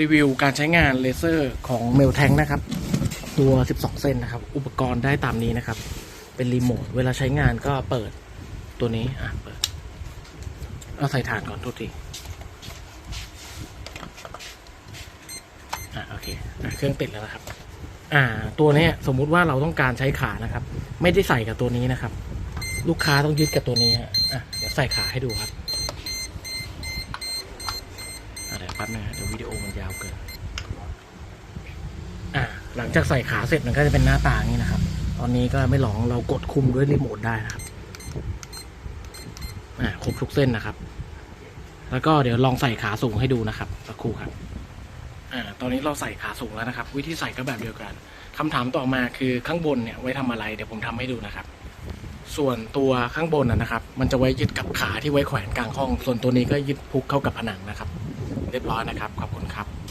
รีวิวการใช้งานเลเซอร์ของเมลแทงนะครับ ตัว 12 เส้นนะครับ อุปกรณ์ได้ตามนี้นะครับ เป็นรีโมท เวลาใช้งานก็เปิดตัวนี้ อะ เปิด เอาใส่ฐานก่อนทุกที อะ โอเคอเครื่องติดแล้วนะครับ อ่า ตัวนี้สมมุติว่าเราต้องการใช้ขานะครับ ไม่ได้ใส่กับตัวนี้นะครับ ลูกค้าต้องยึดกับตัวนี้ฮะอะ เดี๋ยวใส่ขาให้ดูครับ เดี๋ยวแป๊บนึงฮะเดี๋ยววิดีโอมันยาวเกินอะหลังจากใส่ขาเสร็จมันก็จะเป็นหน้าตาอย่างนี้นะครับ ตอนนี้ก็ไม่หลองเรากดคุมด้วยรีโมทได้นะครับอ่าครบทุกเส้นนะครับ แล้วก็เดี๋ยวลองใส่ขาสูงให้ดูนะครับสักครู่ครับอ่าตอนนี้เราใส่ขาสูงแล้วนะครับ วิธีใส่ก็แบบเดียวกันคำถามต่อมาคือข้างบนเนี่ยไว้ทำอะไรเดี๋ยวผมทำให้ดูนะครับส่วนตัวข้างบนนะนะครับ มันจะไว้ยึดกับขาที่ไว้แขวนกลางห้อง ส่วนตัวนี้ก็ยึดพุกเข้ากับผนังนะครับ เรียบร้อยนะครับ ขอบคุณครับ